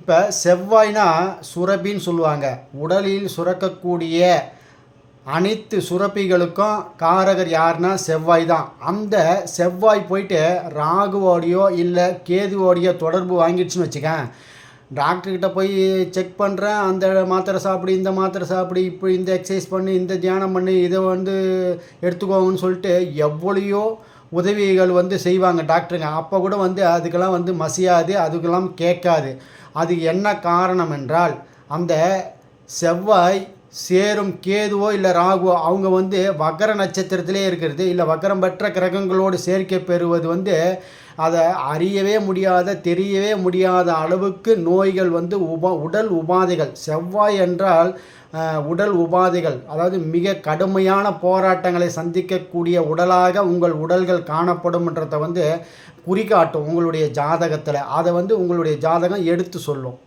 இப்போ செவ்வாய்னா சுரப்பின்னு சொல்லுவாங்க. உடலில் சுரக்கக்கூடிய அனைத்து சுரப்பிகளுக்கும் காரகர் யாருன்னா செவ்வாய் தான். அந்த செவ்வாய் போயிட்டு ராகுவோடையோ இல்லை கேதுவோடையோ தொடர்பு வாங்கிடுச்சுன்னு வச்சுக்கேன். டாக்டர்கிட்ட போய் செக் பண்ணுறேன் அந்த மாத்திரை சாப்பிடு இந்த மாத்திரை சாப்பிடு இப்போ இந்த எக்ஸசைஸ் பண்ணு இந்த தியானம் பண்ணு இதை வந்து எடுத்துக்கோங்கன்னு சொல்லிட்டு எவ்வளையோ உதவிகள் வந்து செய்வாங்க டாக்டருங்க அப்போ கூட வந்து அதுக்கெல்லாம் வந்து மசியாது அதுக்கெல்லாம் கேட்காது. அது என்ன காரணம் என்றால் அந்த செவ்வாய் சேரும் கேதுவோ இல்லை ராகுவோ அவங்க வந்து வக்கர நட்சத்திரத்திலே இருக்கிறது. இல்லை வக்கரம் பெற்ற கிரகங்களோடு சேர்க்கை பெறுவது வந்து அதை அறியவே முடியாத தெரியவே முடியாத அளவுக்கு நோய்கள் வந்து உபா உடல் உபாதைகள். செவ்வாய் என்றால் உடல் உபாதைகள். அதாவது மிக கடுமையான போராட்டங்களை சந்திக்கக்கூடிய உடலாக உங்கள் உடல்கள் காணப்படும்ன்றதை வந்து குறிகாட்டும் உங்களுடைய ஜாதகத்தில். அதை வந்து உங்களுடைய ஜாதகம் எடுத்து சொல்லும்.